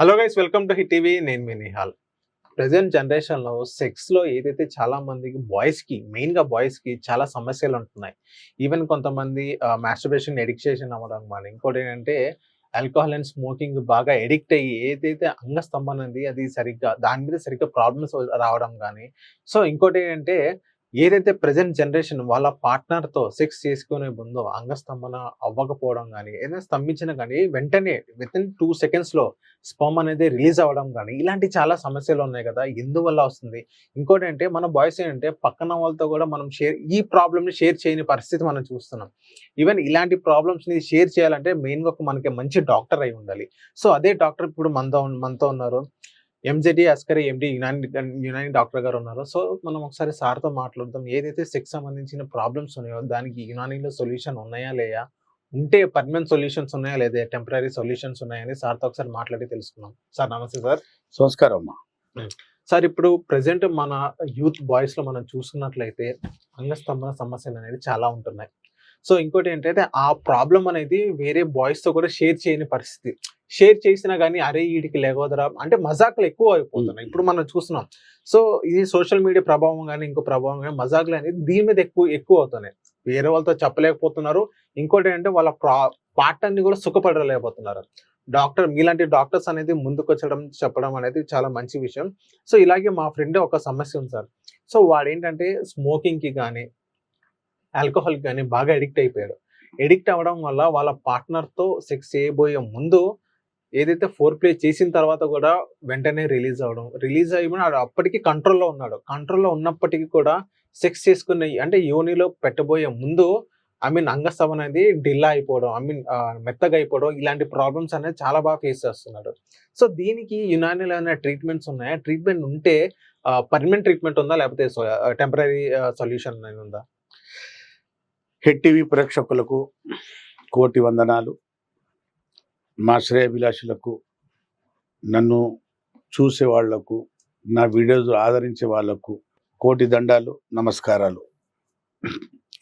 Hello guys welcome to Hit TV. నేను మీ Nihal. Present జనరేషన్లో సెక్స్లో ఏదైతే చాలా మందికి బాయ్స్కి మెయిన్ బాయ్స్కి చాలా సమస్యలు ఉంటున్నాయి. ఈవెన్ కొంతమంది మాస్టర్బేషన్ ఎడిక్షన్ అవ్వడం కానీ ఇంకోటి ఏంటంటే ఆల్కహాల్ అండ్ స్మోకింగ్ బాగా ఎడిక్ట్ అయ్యి ఏదైతే అంగస్తంభన ఉంది అది సరిగ్గా దాని మీద సరిగ్గా ప్రాబ్లమ్స్ రావడం కానీ. సో ఇంకోటి ఏంటంటే ఏదైతే ప్రజెంట్ జనరేషన్ వాళ్ళ పార్ట్నర్తో సెక్స్ చేసుకునే ముందో అంగస్తంభన అవ్వకపోవడం కానీ ఏదైనా స్తంభించిన కానీ వెంటనే విత్ ఇన్ టూ సెకండ్స్లో స్పమ్ అనేది రిలీజ్ అవ్వడం కానీ ఇలాంటి చాలా సమస్యలు ఉన్నాయి కదా. ఎందువల్ల వస్తుంది? ఇంకోటి అంటే మన బాయ్స్ ఏంటంటే పక్కన వాళ్ళతో కూడా మనం షేర్ ఈ ప్రాబ్లమ్ని షేర్ చేయని పరిస్థితి మనం చూస్తున్నాం. ఈవెన్ ఇలాంటి ప్రాబ్లమ్స్ని షేర్ చేయాలంటే మెయిన్గా ఒక మనకి మంచి డాక్టర్ అయి ఉండాలి. సో అదే డాక్టర్ ఇప్పుడు మనతో మనతో ఉన్నారు. MZD Askari MD Unani Unani doctor గారు ఉన్నారు సో మనం ఒకసారి సార్తో మాట్లాడదాం. ఏదైతే సెక్స్ సంబంధించిన ప్రాబ్లమ్స్ ఉన్నాయో దానికి యునానీలో సొల్యూషన్ ఉన్నాయా లేదా ఉంటే పర్మనెంట్ సొల్యూషన్స్ ఉన్నాయా లేదా? టెంపరీ సొల్యూషన్స్ ఉన్నాయని సార్తో ఒకసారి మాట్లాడి తెలుసుకుందాం. సార్ నమస్తే సార్. సంస్కారం అమ్మా. సార్ ఇప్పుడు ప్రెసెంట్ మన యూత్ బాయ్స్లో మనం చూసుకున్నట్లయితే అంగస్తంభన సమస్యలు అనేది చాలా ఉంటున్నాయి. సో ఇంకోటి ఏంటంటే ఆ ప్రాబ్లం అనేది వేరే బాయ్స్తో కూడా షేర్ చేయని పరిస్థితి. షేర్ చేసినా కానీ అరే వీడికి లేకపోదరా? అంటే మజాకులు ఎక్కువ అయిపోతున్నాయి. ఇప్పుడు మనం చూస్తున్నాం. సో ఇది సోషల్ మీడియా ప్రభావం కానీ ఇంకో ప్రభావం కానీ మజాకులు అనేది దీని మీద ఎక్కువ ఎక్కువ అవుతున్నాయి. వేరే వాళ్ళతో చెప్పలేకపోతున్నారు. ఇంకోటి ఏంటంటే వాళ్ళ ప్రా పార్ట్నర్ని కూడా సుఖపడలేకపోతున్నారు. డాక్టర్ మీలాంటి డాక్టర్స్ అనేది ముందుకు వచ్చడం చెప్పడం అనేది చాలా మంచి విషయం. సో ఇలాగే మా ఫ్రెండ్ ఒక సమస్య ఉంది సార్. సో వాడు ఏంటంటే స్మోకింగ్కి కానీ ఆల్కహాల్ కానీ బాగా ఎడిక్ట్ అయిపోయాడు ఎడిక్ట్ అవ్వడం వల్ల వాళ్ళ పార్ట్నర్తో సెక్స్ చేయబోయే ముందు ఏదైతే ఫోర్ ప్లే చేసిన తర్వాత కూడా వెంటనే రిలీజ్ అవ్వడం. రిలీజ్ అయిపోయిన అప్పటికీ అప్పటికి కంట్రోల్లో ఉన్నాడు. కంట్రోల్లో ఉన్నప్పటికీ కూడా సెక్స్ చేసుకున్న అంటే యోనిలో పెట్టబోయే ముందు ఐ మీన్ అంగస్తం అనేది డిల్ అయిపోవడం ఐ మీన్ మెత్తగా అయిపోవడం ఇలాంటి ప్రాబ్లమ్స్ అనేది చాలా బాగా ఫేస్ చేస్తున్నాడు. సో దీనికి యునానిలో ఏమైనా ట్రీట్మెంట్స్ ఉన్నాయా? ట్రీట్మెంట్ ఉంటే పర్మనెంట్ ట్రీట్మెంట్ ఉందా? లేకపోతే టెంపరీ సొల్యూషన్ అనేది ఉందా? హెడ్ టీవీ ప్రేక్షకులకు కోటి వందనాలు. మా శ్రేయభిలాషులకు నన్ను చూసే వాళ్ళకు నా వీడియోస్ ఆదరించే వాళ్ళకు కోటి దండాలు నమస్కారాలు.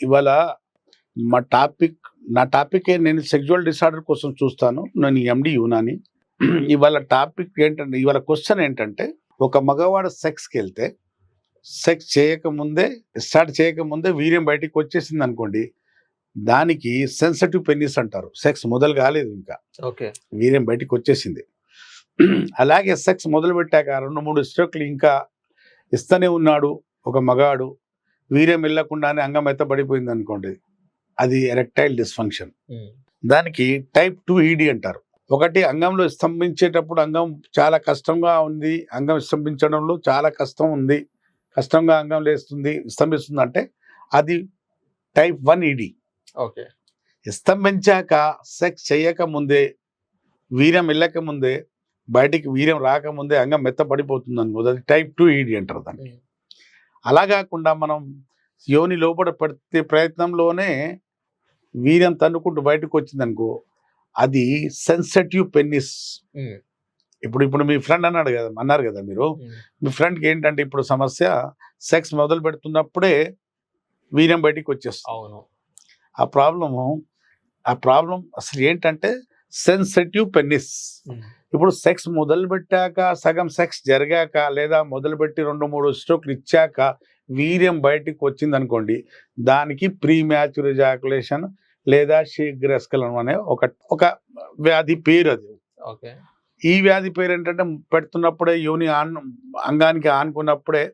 ఇవాళ మా టాపిక్ నా టాపిక్ నేను సెక్జువల్ డిసార్డర్ కోసం చూస్తాను. నేను ఎండి యూనాని. ఇవాళ టాపిక్ ఏంటంటే ఇవాళ క్వశ్చన్ ఏంటంటే ఒక మగవాడు సెక్స్కి వెళ్తే సెక్స్ చేయకముందే స్టార్ట్ చేయకముందే వీర్యం బయటికి వచ్చేసింది అనుకోండి దానికి సెన్సిటివ్ పెన్నిస్ అంటారు. సెక్స్ మొదలు కాలేదు ఇంకా. ఓకే. వీర్యం బయటికి వచ్చేసింది. అలాగే సెక్స్ మొదలు పెట్టాక రెండు మూడు స్ట్రోక్లు ఇంకా ఇస్తూనే ఉన్నాడు ఒక మగాడు. వీర్యం వెళ్ళకుండానే అంగం ఎత్తబడిపోయింది అనుకోండి అది ఎరెక్టైల్ డిస్ఫంక్షన్. దానికి టైప్ టూ ఈడి అంటారు. ఒకటి అంగంలో స్తంభించేటప్పుడు అంగం చాలా కష్టంగా ఉంది. అంగం స్తంభించడంలో చాలా కష్టం ఉంది. కష్టంగా అంగం లేస్తుంది స్తంభిస్తుంది అంటే అది టైప్ వన్ ఈడి ఓకే. స్తంభించాక సెక్స్ చేయక ముందే వీర్యం వెళ్ళక ముందే బయటికి వీర్యం రాకముందే అంగం మెత్తపడిపోతుంది అనుకో అది టైప్ టూ ఈడి అంటారు దాన్ని. అలా కాకుండా మనం యోని లోపల పడితే ప్రయత్నంలోనే వీర్యం తన్నుకుంటూ బయటకు వచ్చింది అనుకో అది సెన్సిటివ్ పెన్నిస్ ఇప్పుడు ఇప్పుడు మీ ఫ్రెండ్ అన్నాడు కదా అన్నారు కదా మీరు మీ ఫ్రెండ్కి ఏంటంటే ఇప్పుడు సమస్య సెక్స్ మొదలు పెడుతున్నప్పుడే వీర్యం బయటికి వచ్చేస్తుంది. అవును. ఆ ప్రాబ్లము ఆ ప్రాబ్లం అసలు ఏంటంటే సెన్సిటివ్ పెన్నిస్. ఇప్పుడు సెక్స్ మొదలు పెట్టాక సగం సెక్స్ జరిగాక లేదా మొదలుపెట్టి రెండు మూడు స్ట్రోక్లు ఇచ్చాక వీర్యం బయటికి వచ్చింది అనుకోండి దానికి ప్రీ మ్యాచ్యూర్ ఎజాకులేషన్ లేదా శీఘ్రస్కలనం అనే ఒక ఒక వ్యాధి పేరు అది. ఓకే. ఈ వ్యాధి పేరు ఏంటంటే పెడుతున్నప్పుడే యోని ఆన్ అంగానికి ఆనుకున్నప్పుడే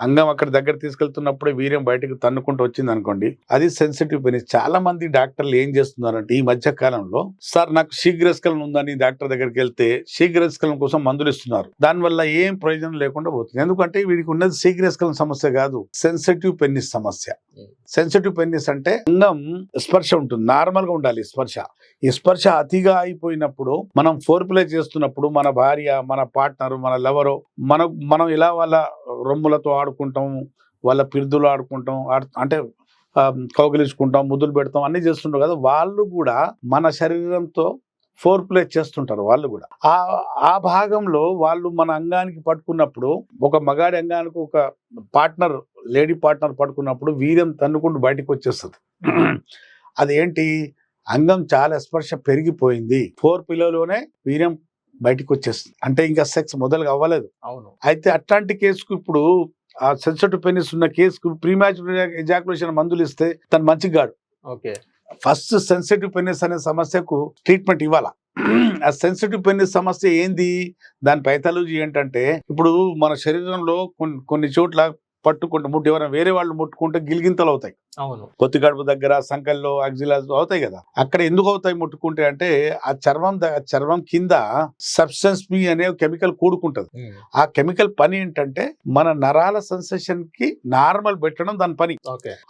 అంగం అక్కడ దగ్గర తీసుకెళ్తున్నప్పుడే వీర్యం బయటకు తన్నుకుంటూ వచ్చింది అనుకోండి అది సెన్సిటివ్ పెయిన్ చాలా మంది డాక్టర్లు ఏం చేస్తున్నారంటే ఈ మధ్య కాలంలో సార్ నాకు శీఘ్రస్కలనం ఉందని డాక్టర్ దగ్గరికి వెళ్తే శీఘ్రస్కలనం కోసం మందులు ఇస్తున్నారు. దానివల్ల ఏం ప్రయోజనం లేకుండా పోతుంది. ఎందుకంటే వీడికి ఉన్నది శీఘ్రస్కలన సమస్య కాదు సెన్సిటివ్ పెన్నిస్ సమస్య. సెన్సిటివ్ పెన్నిస్ అంటే అంగం స్పర్శ ఉంటుంది. నార్మల్గా ఉండాలి స్పర్శ. ఈ స్పర్శ అతిగా అయిపోయినప్పుడు మనం ఫోర్ ప్లే చేస్తున్నప్పుడు మన భార్య మన పార్ట్నర్ మన లవరు మన మనం ఇలా వాళ్ళ రొమ్ములతో ఆడుకుంటాం వాళ్ళ పిరుదులు ఆడుకుంటాం ఆడు- అంటే కౌగిలించుకుంటాం ముద్దులు పెడతాం అన్ని చేస్తుంటాం కదా. వాళ్ళు కూడా మన శరీరంతో ఫోర్ ప్లే చేస్తుంటారు వాళ్ళు కూడా. ఆ ఆ భాగంలో వాళ్ళు మన అంగానికి పట్టుకున్నప్పుడు ఒక మగాడి అంగానికి ఒక పార్ట్నర్ లేడీ పార్ట్నర్ పట్టుకున్నప్పుడు వీర్యం తన్నుకుంటూ బయటకు వచ్చేస్తుంది. అదేంటి అంగం చాలా స్పర్శ పెరిగిపోయింది. ఫోర్ పిల్లలోనే వీర్యం బయటికి వచ్చేస్తుంది. అంటే ఇంకా సెక్స్ మొదలుగా అవ్వలేదు. అవును. అయితే అట్లాంటి కేసుకు ఇప్పుడు ఆ సెన్సిటివ్ పెనిస్ ఉన్న కేసుకు ప్రీమాచ్ ఎజాకులేషన్ మందులు ఇస్తే తను మంచిగాడు. ఓకే. ఫస్ట్ సెన్సిటివ్ పెనిస్ అనే సమస్యకు ట్రీట్మెంట్ ఇవ్వాలా? ఆ సెన్సిటివ్ పెనిస్ సమస్య ఏంది? దాని పైథాలజీ ఏంటంటే ఇప్పుడు మన శరీరంలో కొన్ని కొన్ని చోట్ల పట్టుకుంటే ముట్టు ఎవరైనా వేరే వాళ్ళు ముట్టుకుంటే గిలిగింతలు అవుతాయి. అవును. పొత్తి గడుపు దగ్గర సంకల్లో అగ్జిలాస్ అవుతాయి కదా. అక్కడ ఎందుకు అవుతాయి ముట్టుకుంటే అంటే ఆ చర్మం చర్మం కింద సబ్స్టెన్స్ బి అనే కెమికల్ కూడుకుంటది. ఆ కెమికల్ పని ఏంటంటే మన నరాల సెన్సేషన్కి నార్మల్ పెట్టడం దాని పని.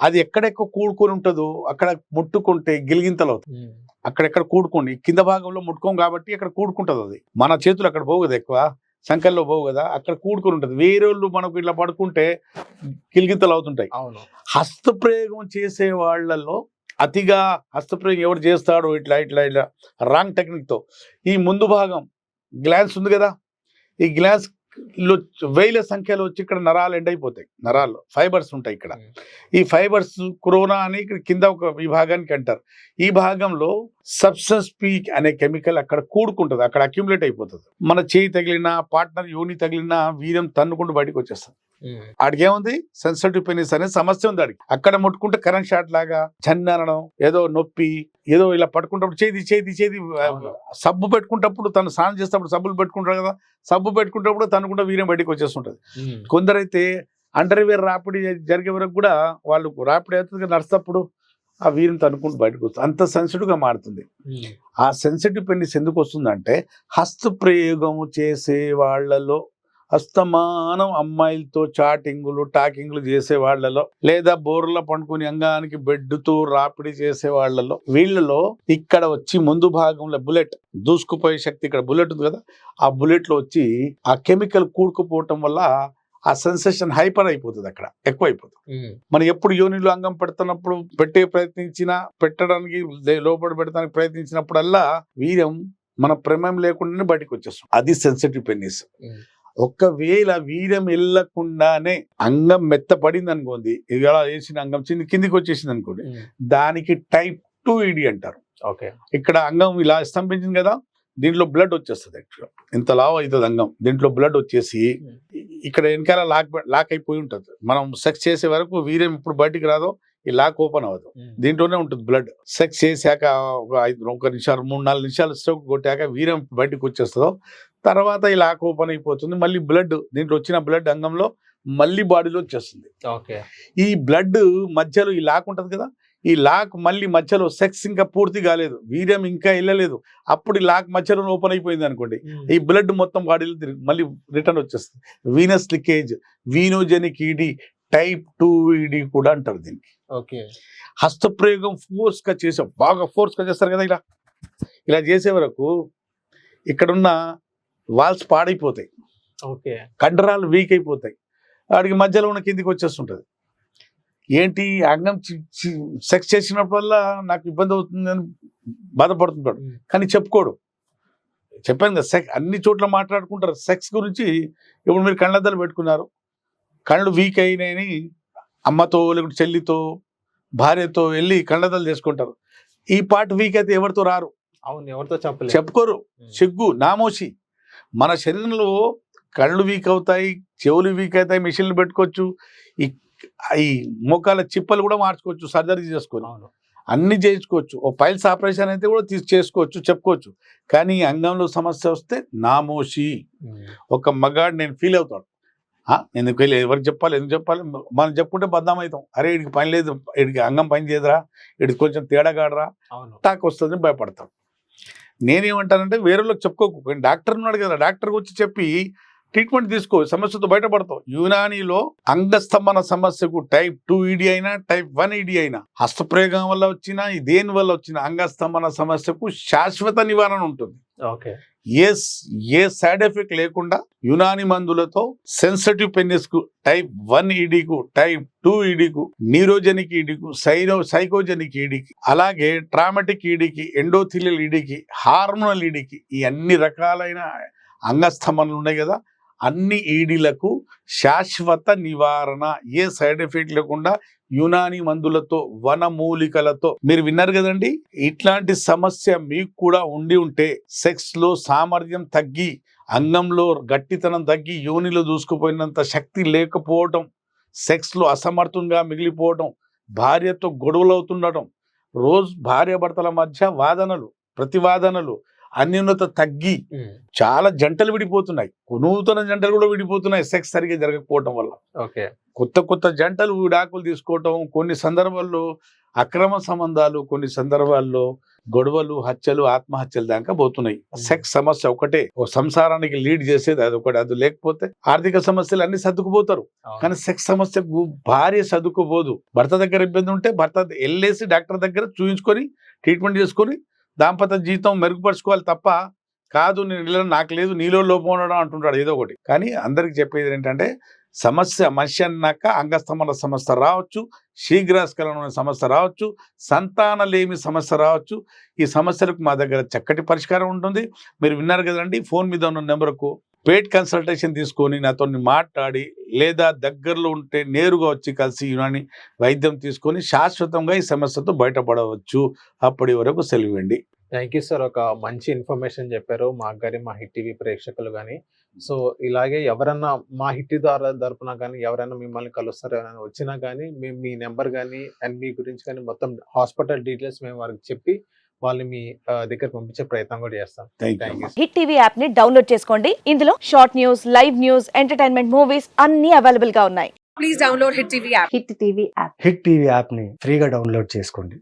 అది ఎక్కడెక్కడ కూడుకొని ఉంటుందో అక్కడ ముట్టుకుంటే గిలిగింతలు అవుతాయి. అక్కడెక్కడ కూడుకోండి. కింద భాగంలో ముట్టుకోం కాబట్టి అక్కడ కూడుకుంటది అది. మన చేతులు అక్కడ పోవు కదా ఎక్కువ. సంకల్లో పోవు కదా అక్కడ కూడుకొని ఉంటది. వేరే వాళ్ళు మనకు ఇట్లా పడుకుంటే గిలిగింతలు అవుతుంటాయి. అవును. హస్తప్రయోగం చేసే వాళ్ళలో అతిగా హస్తప్రయోగం ఎవరు చేస్తాడో ఇట్లా ఇట్లా ఇట్లా రాంగ్ టెక్నిక్తో ఈ ముందు భాగం గ్లాన్స్ ఉంది కదా ఈ గ్లాన్స్లో వేల సంఖ్యలో వచ్చి ఇక్కడ నరాలు ఎండ్ అయిపోతాయి. నరాలు ఫైబర్స్ ఉంటాయి ఇక్కడ. ఈ ఫైబర్స్ కరోనా అని ఇక్కడ కింద ఒక ఈ భాగానికి అంటారు. ఈ భాగంలో సబ్స్టెన్స్ పీక్ అనే కెమికల్ అక్కడ కూడుకుంటుంది అక్కడ అక్యుములేట్ అయిపోతుంది. మన చేయి తగిలిన పార్ట్నర్ యోని తగిలిన వీర్యం తన్నుకుంటూ బయటకు వచ్చేస్తుంది. ఆడికి ఏముంది సెన్సిటివ్ పెనిస్ అనే సమస్య ఉంది ఆడికి. అక్కడ ముట్టుకుంటే కరెంట్ షాట్ లాగా చందనడం ఏదో నొప్పి ఏదో ఇలా పట్టుకుంటప్పుడు చేది చేది చేది. సబ్బు పెట్టుకుంటప్పుడు తను స్నానం చేసేటప్పుడు సబ్బులు పెట్టుకుంటారు కదా సబ్బు పెట్టుకుంటప్పుడు తను కూడా వీర్యం బయటకు వచ్చేస్తుంటది. కొందరైతే అండర్వేర్ రాపిడి జరిగే వరకు కూడా వాళ్ళు రాపిడి అవుతుంది కదా నడుస్తప్పుడు ఆ వీరిని తనుకుంటూ బయటకు వస్తుంది. అంత సెన్సిటివ్గా మారుతుంది. ఆ సెన్సిటివ్ పెన్నిస్ ఎందుకు వస్తుందంటే హస్తప్రయోగము చేసే వాళ్ళలో హస్తమానం అమ్మాయిలతో చాటింగులు టాకింగ్లు చేసే వాళ్ళలో లేదా బోర్ల పండుకుని అంగానికి బెడ్డుతో రాపిడి చేసే వాళ్ళలో వీళ్ళలో ఇక్కడ వచ్చి ముందు భాగంలో బుల్లెట్ దూసుకుపోయే శక్తి ఇక్కడ బుల్లెట్ ఉంది కదా ఆ బుల్లెట్లో వచ్చి ఆ కెమికల్ కూడుకుపోవటం వల్ల ఆ సెన్సేషన్ హైపర్ అయిపోతుంది అక్కడ ఎక్కువ అయిపోతుంది ఉమ్, మనం ఎప్పుడు యోనిలో అంగం పెడుతున్నప్పుడు పెట్టే ప్రయత్నించినా పెట్టడానికి లోపల పెడతానికి ప్రయత్నించినప్పుడల్లా వీర్యం మన ప్రమేయం లేకుండానే బయటకు వచ్చేస్తాం అది సెన్సిటివ్ పెన్నిస్ ఒక్కవేళ వీర్యం వెళ్ళకుండానే అంగం మెత్తపడింది అనుకోండి ఇలా వేసిన అంగం కింది కిందికి వచ్చేసింది అనుకోండి దానికి టైప్ టూ ఈడి అంటారు. ఓకే. ఇక్కడ అంగం ఇలా స్తంభించింది కదా దీంట్లో బ్లడ్ వచ్చేస్తుంది యాక్చువల్గా ఇంత లావ్ అవుతుంది అంగం. దీంట్లో బ్లడ్ వచ్చేసి ఇక్కడ వెనకాల లాక్ లాక్ అయిపోయి ఉంటుంది. మనం సెక్స్ చేసే వరకు వీర్యం ఇప్పుడు బయటికి రాదో ఈ లాక్ ఓపెన్ అవ్వదు. దీంట్లోనే ఉంటుంది బ్లడ్ సెక్స్ చేశాక ఒక ఐదు ఒక నిమిషాలు మూడు నాలుగు నిమిషాలు స్ట్రోక్ కొట్టాక వీర్యం బయటకు వచ్చేస్తుందో తర్వాత ఈ లాక్ ఓపెన్ అయిపోతుంది. మళ్ళీ బ్లడ్ దీంట్లో వచ్చిన బ్లడ్ అంగంలో మళ్ళీ బాడీలో వచ్చేస్తుంది. ఓకే. ఈ బ్లడ్ మధ్యలో ఈ లాక్ ఉంటుంది కదా? ఈ లాక్ మళ్ళీ మధ్యలో సెక్స్ ఇంకా పూర్తి కాలేదు వీర్యం ఇంకా వెళ్ళలేదు. అప్పుడు ఈ లాక్ మధ్యలో ఓపెన్ అయిపోయింది అనుకోండి ఈ బ్లడ్ మొత్తం బాడీలో తిరిగి మళ్ళీ రిటర్న్ వచ్చేస్తుంది. Venous leakage venogenic ED type two ED కూడా అంటారు దీనికి. ఓకే. హస్తప్రయోగం ఫోర్స్గా చేసే బాగా ఫోర్స్గా చేస్తారు కదా ఇలా. ఇలా చేసే వరకు ఇక్కడున్న వాల్స్ పాడైపోతాయి. ఓకే. కండరాలు వీక్ అయిపోతాయి. వాడికి మధ్యలో ఉన్న కిందికి వచ్చేస్తుంటది. ఏంటి అంగం సెక్స్ చేసినప్పుడల్లా నాకు ఇబ్బంది అవుతుంది అని బాధపడుతుంటాడు కానీ చెప్పుకోడు. చెప్పాను కదా సెక్స్ అన్ని చోట్ల మాట్లాడుకుంటారు. సెక్స్ గురించి ఇప్పుడు మీరు కళ్ళద్దాలు పెట్టుకున్నారు. కళ్ళు వీక్ అయినాయని అమ్మతో లేకుంటే చెల్లితో భార్యతో వెళ్ళి కళ్ళద్దాలు చేసుకుంటారు. ఈ పార్ట్ వీక్ అయితే ఎవరితో రారు? అవును ఎవరితో చెప్పలేదు చెప్పుకోరు. సిగ్గు నామోషి. మన శరీరంలో కళ్ళు వీక్ అవుతాయి చెవులు వీక్ అవుతాయి మిషన్లు పెట్టుకోవచ్చు. ఈ మోకాల చిప్పలు కూడా మార్చుకోవచ్చు సర్జరీ చేసుకొని అన్ని చేయించుకోవచ్చు. ఓ పైల్స్ ఆపరేషన్ అయితే కూడా తీసి చేసుకోవచ్చు చెప్పుకోవచ్చు. కానీ అంగంలో సమస్య వస్తే నామోషి. ఒక మగాడు నేను ఫీల్ అవుతాడు. ఎందుకు వెళ్ళి ఎవరికి చెప్పాలి? ఎందుకు చెప్పాలి? మనం చెప్పుకుంటే బద్నాం అవుతాం. అరే వీడికి పని లేదు. వీడికి అంగం పని చేయదురా. వీడికి కొంచెం తేడాగాడరా అవును. టాక్ వస్తుందని భయపడతాం. నేనేమంటానంటే వేరే వాళ్ళకి చెప్పుకోకు. కానీ డాక్టర్ ఉన్నాడు కదా డాక్టర్ వచ్చి చెప్పి ట్రీట్మెంట్ తీసుకో సమస్యతో బయటపడతావు. యునానీలో అంగస్తంభన సమస్యకు టైప్ టూ ఈడీ అయినా టైప్ వన్ ఈడీ అయినా హస్తప్రయోగం వల్ల వచ్చినా దేని వల్ల వచ్చిన అంగస్తంభన సమస్యకు శాశ్వత నివారణ ఉంటుంది. ఓకే. ఏ ఏ సైడ్ ఎఫెక్ట్ లేకుండా యునాని మందులతో సెన్సిటివ్ పెన్నిస్కు టైప్ వన్ ఈడీకు టైప్ టూ ఈడీకు న్యూరోజెనిక్ ఈడీకు సైనో సైకోజెనిక్ ఈడీకి అలాగే ట్రామాటిక్ ఈడీకి ఎండోథిలియల్ ఈడీకి హార్మోనల్ ఈడీకి ఈ అన్ని రకాలైన అంగస్తంభనలు ఉన్నాయి కదా. అన్ని ఈడీలకు శాశ్వత నివారణ ఏ సైడ్ ఎఫెక్ట్ లేకుండా యునాని మందులతో వనమూలికలతో. మీరు విన్నారు కదండి? ఇట్లాంటి సమస్య మీకు కూడా ఉండి ఉంటే సెక్స్లో సామర్థ్యం తగ్గి అంగంలో గట్టితనం తగ్గి యోనిలో దూసుకుపోయినంత శక్తి లేకపోవటం సెక్స్లో అసమర్థంగా మిగిలిపోవటం భార్యతో గొడవలు అవుతుండటం రోజు భార్య భర్తల మధ్య వాదనలు ప్రతివాదనలు అన్యూనత తగ్గి చాలా జంటలు విడిపోతున్నాయి. నూతన జంటలు కూడా విడిపోతున్నాయి. సెక్స్ సరిగ్గా జరగకపోవటం వల్ల. ఓకే. కొత్త కొత్త జంటలు విడాకులు తీసుకోవటం కొన్ని సందర్భాల్లో అక్రమ సంబంధాలు కొన్ని సందర్భాల్లో గొడవలు హత్యలు ఆత్మహత్యలు దాకా పోతున్నాయి. సెక్స్ సమస్య ఒకటే. ఓ సంసారానికి లీడ్ చేసేది అది ఒకటి అది లేకపోతే ఆర్థిక సమస్యలు అన్ని సర్దుకుపోతారు. కానీ సెక్స్ సమస్యకు భార్య చదువుకోబోదు భర్త దగ్గర ఇబ్బంది ఉంటే భర్త వెళ్ళేసి డాక్టర్ దగ్గర చూయించుకొని ట్రీట్మెంట్ చేసుకొని దాంపత్య జీవితం మెరుగుపరుచుకోవాలి తప్ప కాదు నేను నాకు లేదు నీలో లోపం ఉండడం అంటుంటాడు ఏదో ఒకటి. కానీ అందరికి చెప్పేది ఏంటంటే సమస్య మనిషి అన్నాక అంగస్తంభన సమస్య రావచ్చు శీఘ్రస్ఖలన సమస్య రావచ్చు సంతానలేమి సమస్య రావచ్చు. ఈ సమస్యలకు మా దగ్గర చక్కటి పరిష్కారం ఉంటుంది. మీరు విన్నారు కదండి ఫోన్ మీద ఉన్న నెంబర్కు పేట్ కన్సల్టేషన్ తీసుకొని నాతో మాట్లాడి లేదా దగ్గరలో ఉంటే నేరుగా వచ్చి కలిసి యునాని వైద్యం తీసుకొని శాశ్వతంగా ఈ సమస్యతో బయటపడవచ్చు. అప్పటి వరకు సెలవండి థ్యాంక్ యూ సార్ ఒక మంచి ఇన్ఫర్మేషన్ చెప్పారు. మాకు కానీ మా హిట్ టీవీ ప్రేక్షకులు కానీ సో ఇలాగే ఎవరన్నా మా హిట్ ద్వారా తరపున కానీ ఎవరైనా మిమ్మల్ని కలుస్తారు ఎవరైనా వచ్చినా కానీ మేము మీ నెంబర్ కానీ అండ్ మీ గురించి కానీ మొత్తం హాస్పిటల్ డీటెయిల్స్ మేము వారికి చెప్పి వాళ్ళని మీ దగ్గర పంపించే ప్రయత్నం కూడా చేస్తాం. హిట్ టీవీ యాప్ని డౌన్లోడ్ చేసుకోండి. ఇందులో short news live news entertainment movies అన్ని అవైలబుల్గా ఉన్నాయి. Please download Hit TV app. Hit TV app. Hit TV యాప్ని ఫ్రీగా డౌన్లోడ్ చేసుకోండి.